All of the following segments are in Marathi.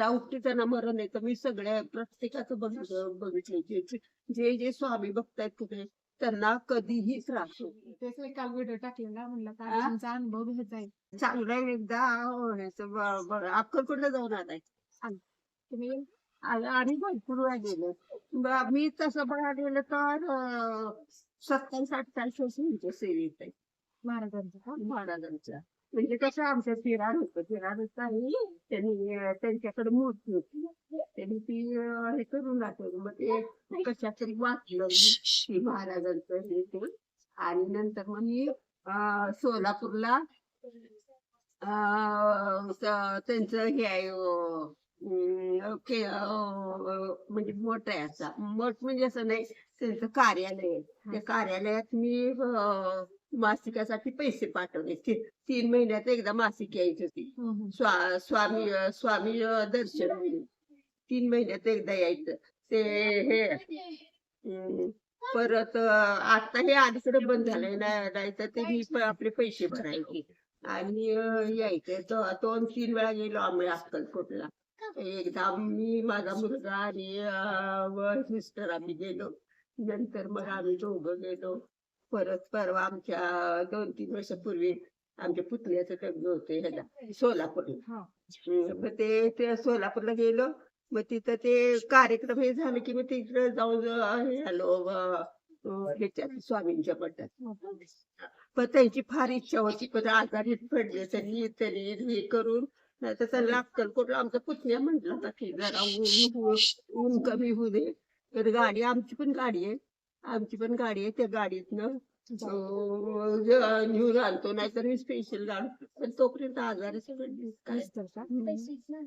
सुट्टा उठतीचं मरण आहे. तर मी सगळ्या प्रत्येकाचं बघितलं बघितलं जे जे जे स्वामी आहेत कुठे त्यांना कधीही त्रास होत. तेच मी काल व्हिडिओ टाकलेला म्हणलं हा? काय तुमचा अनुभव घ्यायचा आहे. चांगलं एकदा. ब- अक्कलकोटला जाऊन आलाय. तुम्ही? आणि भरपूर वेळा गेलो. मी तसं बघायला गेलं तर सत्तावीस अठ्ठावीस वर्ष यांच्या सेवेत आहे. महाराजांचा का? म्हणजे कसं आमचं फिराड होतं फिराड आणि त्यांनी त्यांच्याकडे मूर्ती होती. त्यांनी ती हे करून दाखवली. मग ते कशा तरी वाचलं महाराजांचं हे ते. आणि नंतर मग मी सोलापूरला त्यांचं हे आहे म्हणजे मठ आहे असा. मठ म्हणजे असं नाही त्यांचं कार्यालय त्या कार्यालयात मी मासिकासाठी पैसे पाठवले. तीन महिन्यात एकदा मासिक यायची होती. स्वा स्वामी स्वामी दर्शन म्हणून तीन महिन्यात एकदा यायचं. ते हे परत आता हे अलीकडे बंद झालंय ना- नाही तर ते मी आपले पैसे भरायचे. आणि यायचे. दोन तीन वेळा गेलो आम्ही अक्कलकोटला. एकदा मी माझा मुलगा आणि मिस्टर आम्ही गेलो. नंतर मग आम्ही दोघं गेलो. परत परवा आमच्या दोन तीन वर्षापूर्वी आमच्या पुतण्याचं लग्न होतं ह्याला सोलापूरला. हा. मग ते सोलापूरला गेलो. मग तिथं ते कार्यक्रम हे झाले की मग तिकडे जाऊन हे आलो ह्याच्यात स्वामींच्या मठात. पण त्यांची फार इच्छा होती पण आजारी पडले त्यांनी त्यांनी हे करून. नाही तर त्यांना अक्कलकोटला आमचा पुतण्या म्हटला होता की जरा ऊन हो- ऊन कमी होऊ दे. तर गाडी आमची पण गाडी आहे. आमची पण गाडी आहे त्या गाडीतनं. नेऊन आणतो नाहीतर मी स्पेशल गाडी. पण तोपर्यंत आजारी सगळं काय?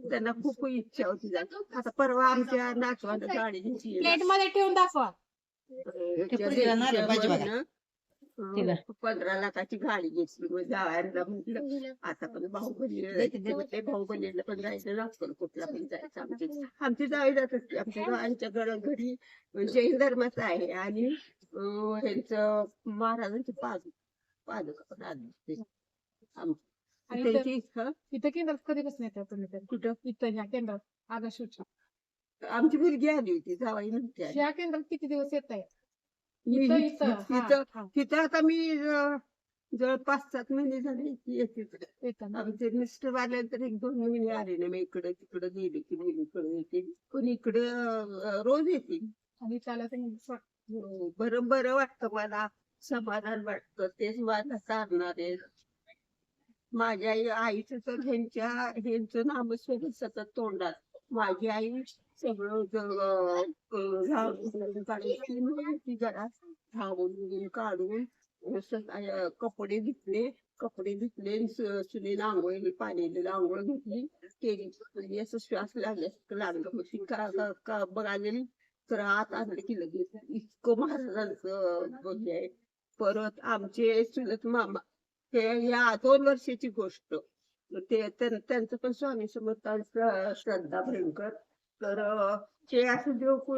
त्यांना खूप इच्छा होती. आता परवा आमच्या नातवानं गाडी घेतली प्लेटमध्ये ठेवून दाखवा. तिला. पंधरा लाखाची गाडी घेतली मग जावायला म्हटलं आता पण बाहुबलीला म्हणते बाहुबलीला पण जायचं लागतं कुठला पण जायचं आमची आमची जावी जात असते आमच्या गावांच्या घड- घरी जैन धर्माचं आहे आणि ह्यांचं महाराजांची पादुक पादुक पण आणली होती. आम- आणि ते- त्यांची हं? इथं केंद्रात कधीपासून येतात तुम्ही तर कुठं इथं ह्या केंद्रात आगाशूच्या आमची मुलगी आली होती जावाई आली. ह्या केंद्रात किती दिवस येत आहे मी इथं हि- इथं हा, इथं हा, तिथं आता मी अं, जवळ पाच सात महिने झाले येते इकडे. येतं ना. आमचे मिस्टर आल्यानंतर एक दोन महिने आले ना मी इकडे तिकडे गेले की मुलीकडे येते. पण इकडे अं, रोज येते. आणि त्याला ते हो, बरं बरं वाटतं मला. समाधान वाटतं. तेच मला सारणार आहे. माझ्या आई आईचं तर ह्यांच्या ह्यांचं नामस्वरूप सतत तोंडात. माझी आई सगळं ज- झाडून काढून जरा झाडून काढून कपडे धुतले कपडे धुतले आणि आंघोळ पाण्याला आंघोळ घेतली. केली. म्हणजे असं श्वास लागल्या लागलं मग का का- तर आत आणलं की लगेच इतकं महाराजांचं हे म्हणजे आहे परत आमचे चुलत मामा हे या दोन वर्षाची गोष्ट. ते त्यां- त्यांचं पण स्वामी समर्थांचं श्रद्धा भयंकर. तर ते असं देवपू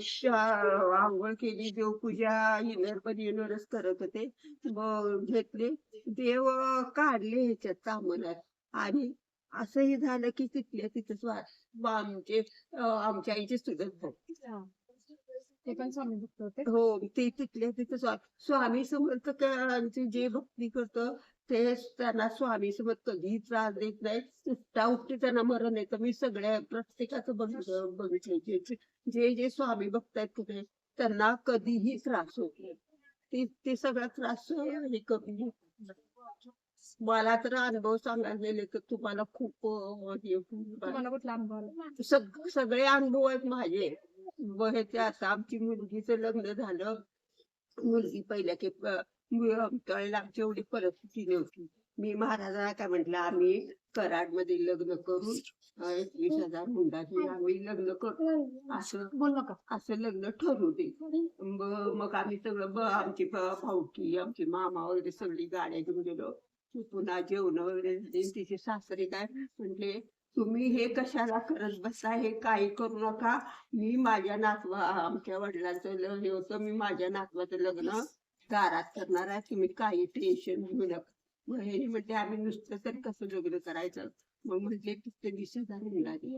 शा- आंघोळ केली देवपूजा पण येणारच करत होते. मग घेतले. देव काढले ह्याच्यात तामनात. आणि असंही झालं की तिथल्या तिथंच आमचे आमच्या आईचे हा. ते पण स्वामी भक्त होते? हो ते तिथल्या तिथं स्वा- स्वामी समर्थकांची जे भक्ती करतं ते त्यांना स्वामी समर्थ कधीही त्रास देत नाही. सुट्टा उठते त्यांना मरण तर मी सगळ्या प्रत्येकाचं बघितलं बघितलं. जे जे जे स्वामी आहेत कुठे त्यांना कधीही त्रास होत नाही. ते ते सगळा त्रास हे कमी मला तर अनुभव सांगायला गेले तर तुम्हाला खूप हे सगळे अनुभव आहेत माझे. व ह्याचे आता आमची मुलगीचं लग्न झालं. मुलगी पहिल्या की एवढी परिस्थिती नव्हती. मी महाराजांना काय म्हंटल आम्ही कराडमध्ये लग्न करून एकवीस हजार घेऊन आम्ही लग्न करू. असं बोल नका असं लग्न ठरवू दे. मग आम्ही सगळं ब- आमची भाऊकी आमची मामा वगैरे सगळी गाड्या घेऊन गेलो. पुन्हा जेवण वगैरे झाले. तिचे सासरे काय म्हटले तुम्ही हे कशाला करत बसा? हे काही करू नका. मी माझ्या नातवा आमच्या वडिलांचं हे होतं. मी माझ्या नातवाचं लग्न दारात करणार आहे तुम्ही काही टेन्शन घेऊ नका. मग हे म्हणते आम्ही नुसतं तर कसं लग्न करायचं? मग म्हटले फक्त वीस हजार मिळाली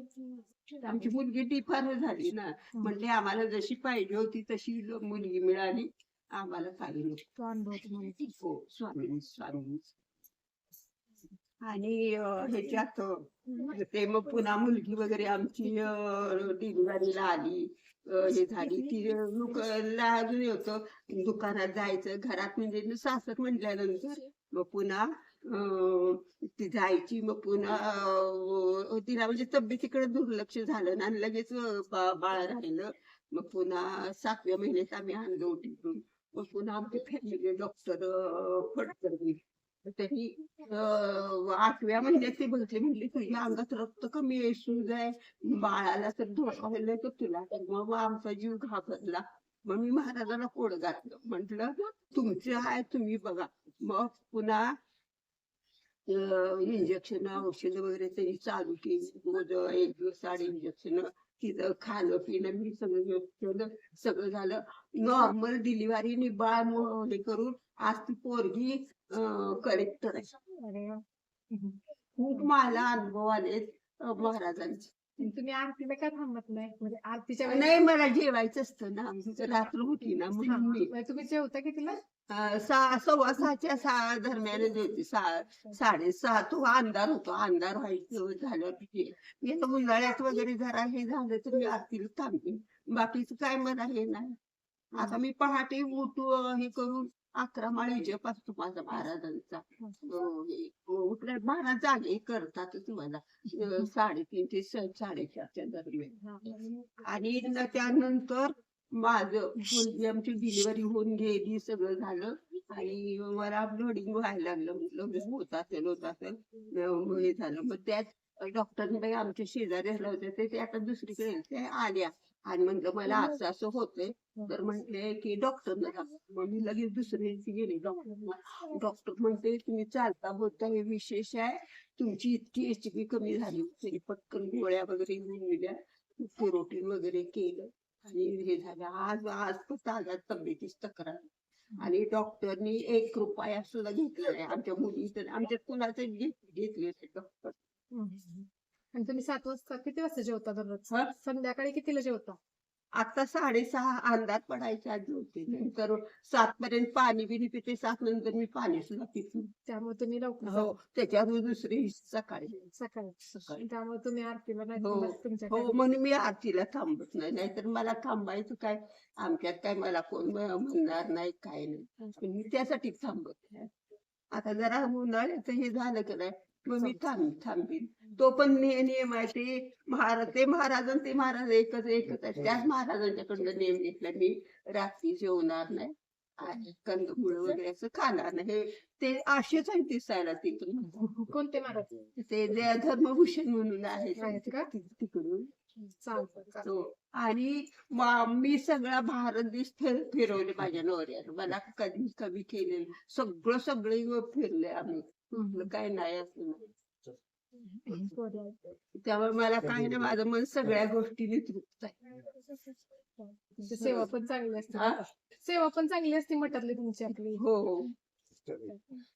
आमची मुलगी डिफार झाली ना. म्हणले आम्हाला जशी पाहिजे होती तशी मुलगी मिळाली. आम्हाला काही नको. हो स्वामी स्वामी. आणि ह्याच्यात ते मग पुन्हा मुलगी वगैरे आमची डिलिव्हरीला आली. हे झाली. ती लोक अजून होतं. दुकानात जायचं. घरात म्हणजे सासर म्हटल्यानंतर मग पुन्हा अं, ती जायची. मग पुन्हा तिला म्हणजे तब्येतीकडे दुर्लक्ष झालं ना. आणि लगेच बाळ राहिलं. मग पुन्हा सातव्या महिन्यात आम्ही आणलो तिथून मग पुन्हा आमची फॅमिली डॉक्टर फडकरली तरी आठव्या महिन्यात ते बघितले. म्हणले तुझ्या अंगात रक्त कमी आहे सूज आहे. बाळाला तर धोका व्हायला तर तुला मग आमचा जीव घाबरला. मग मी महाराजाला कोड घातलं. म्हंटल तुमचं आहे तुम्ही बघा. मग पुन्हा इंजेक्शन औषध वगैरे त्यांनी चालू केली. रोज एक दिवस आड इंजेक्शन तिथं खाणं पिणं मी सगळं केलं सगळं झालं. नॉर्मल डिलिव्हरी बाळ हे करून आज ती पोरगी कलेक्टर आहे. खूप मला अनुभव आलेत अं, महाराजांचे. तुम्ही आरतीला काय थांबत नाही? म्हणजे आरतीच्या नाही मला जेवायचं असतं ना. आमची रात्र होती ना म्हणून मी तुम्ही जेवता कितीला सहा सव्वा सहाच्या सहा दरम्यान जेवते. सहा साडेसहा तो अंधार होतो. अंधार व्हायचं झालं की मी आता उन्हाळ्यात वगैरे जरा हे झालं तर मी आरतीला थांबते. बाकीचं काय मला हे नाही. आता मी पहाटे उठू हे करून अकरा माळी. असतो माझा महाराजांचा हे, उठल्या महाराज जागे करतातच मला साडेतीन ते साडेचारच्या दरम्यान. आणि त्यानंतर माझं मुलगी आमची डिलिव्हरी होऊन गेली सगळं झालं. आणि मला लोडिंग व्हायला लागलं म्हटलं होत असेल होत असेल. हे झालं. मग त्यात डॉक्टरने आमच्या शेजारी राहिलं होते ते ते आता दुसरीकडे ते आल्या. आणि म्हटलं मला असं असं होतंय. तर म्हटले की डॉक्टर मग मी लगेच दुसऱ्या दिवशी गेले डॉक्टर डॉक्टर म्हणते तुम्ही चालता बोलता हे विशेष आहे. तुमची इतकी एच बी कमी झाली. तरी पटकन गोळ्या वगैरे घेऊन दिल्या प्रोटीन वगैरे केलं. आणि हे झालं. आज आज पण ताजा तब्येतीच तक्रार. आणि डॉक्टरनी एक रुपया सुद्धा घेतला नाही. आमच्या मुलीचं. आमच्या कुणाचं घेतले डॉक्टर आणि तुम्ही सात वाजता किती वाजता जेवता दररोज? हा? संध्याकाळी कितीला जेवता? आता साडेसहा अंदाज पडायच्या आधी होते. नंतर सात पर्यंत पाणी बिनी पिते सात नंतर मी पाणी सुद्धा पिते. त्यामुळे तुम्ही लवकर हो. त्याच्यावर दुसरी सकाळी. सकाळी. सकाळी. त्यामुळे तुम्ही आरतीला नाही हो, थांबत तुमच्या हो घरी. म्हणून मी आरतीला थांबत नाही. नाहीतर मला थांबायचं काय? आमच्यात काय मला कोण म- म्हणणार नाही काय नाही. पण मी त्यासाठी थांबत नाही. आता जरा उन्हाळ्याचं हे झालं की नाही मग मी थांब थांबीन. तो पण नियम आहे ते महाराज ते महाराज ते महाराज एकच एकच आहे. त्याच महाराजांच्याकडनं नियम घेतला. मी रात्री जेवणार नाही. आणि कंदमुळ वगैरे असं खाणार नाही. हे- ते असेच आहे दिसायला तिकडून. कोणते महाराज? ते जे धर्मभूषण म्हणून आहे? तिकडून. आणि मा- सगळा भारत देश फिर- फिरवले माझ्या नवऱ्यानं. मला कधी कमी केलेलं सगळं सगळे फिरले आम्ही. काय नाही असं नाही. त्यामुळे मला काय नाही माझं मन सगळ्या गोष्टीने तृप्त आहे. सेवा पण चांगली असते? सेवा पण चांगली असते मठातली तुमची आपली हो हो.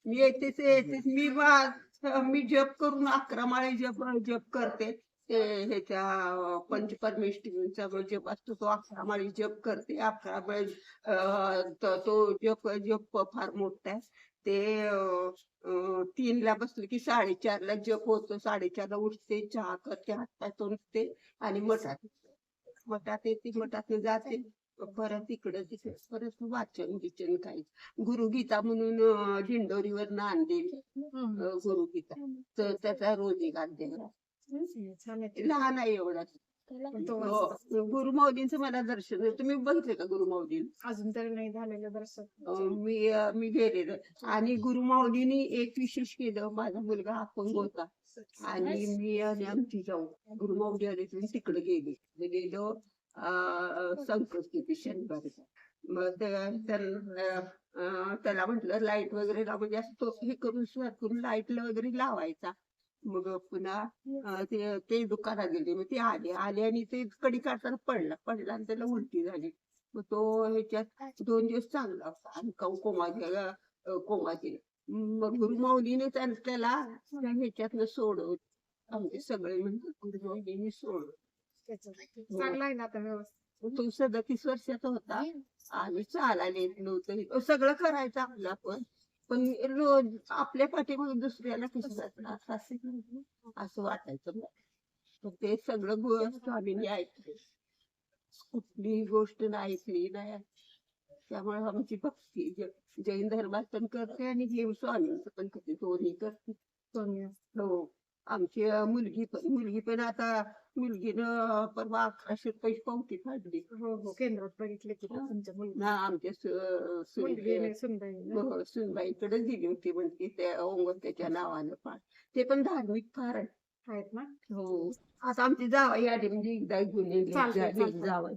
मी येतेच येतेच. मी वा- मी जप करून अकरा माळे जप जप करते. ते ह्याच्या अं, पंचपरमेश्वरीचा जप असतो तो अकरा माळी जप करते. अकरा माळी तो जप जप फार मोठा आहे. ते अं, तीनला बसलं की साडेचारला जप होतो. साडेचारला उठते चहा करते हातपाय तोंडते आणि मठात मठात येते मठात जाते. परत इकडं तिकडे परत वाचन बिचन काही गुरुगीता म्हणून अं, दिंडोरीवर आणलेली. गुरुगीता. तर त्याचा रोज एक अध्याय. लहान आहे एवढा. गुरुमाऊलींचं मला दर्शन. तुम्ही बघितले का गुरुमाऊली अजून तरी नाही झालेलं दर्शन. मी अं, मी गेलेलं. आणि गुरुमाऊलीनी एक विशेष केलं. माझा मुलगा अपंग होता. आणि मी आणि आमची जाऊ गुरुमाऊली आली तुम्ही तिकडे गेली. मी गेलो संकष्टी शनिवारी. मग त्या- त्याला म्हटलं लाइट वगैरे लाव म्हणजे असं तो हे करून सुरुवात करून लाइट वगैरे लावायचा. मग पुन्हा ते ते दुकानात गेले. मग ते आले. आले आणि ते कडी काढताना पडला. पडला आणि त्याला उलटी झाली. मग तो ह्याच्यात दोन दिवस चांगला होता. आणि कोमा गेला कोमा गेला मग गुरुमाऊलीने त्या- त्याला त्या ह्याच्यातनं सोडवलं. आमचे सगळे म्हणजे दोघींनी सोडलं त्याच्यात. चांगला आहे ना आता व्यवस्थित. तो सदतीस वर्षाचा होता. आम्ही चालायला येत नव्हतं. सगळं करायचं आपलं आपण पण रोज आपल्या पाठीमागे दुसऱ्याला कसं जातात असं असं वाटायचं ते सगळं स्वामींनी ऐकले. कुठलीही गोष्ट नाही ऐकली नाही त्यामुळे आमची भक्ती ज- जैन धर्मात पण करते आणि हे स्वामींचं पण करते. दोन्ही करते. सोनिया हो. आमची मुलगी पण मुलगी पण आता मुलगीनं परवा अकराशे रुपये पावती फाडली हो हो केंद्रात बघितले की. तुमच्या मुलगी ना आमच्या सु- सुनबाई-. हो, सुनबाईकडे दिली होती म्हणजे त्या ओंगोत्याच्या नावानं पण ते पण धार्मिक फार आहे. आहेत ना हो आता आमची जावाई आली म्हणजे एकदा घेऊन येईल चालतंय, जा- चालतंय. जावं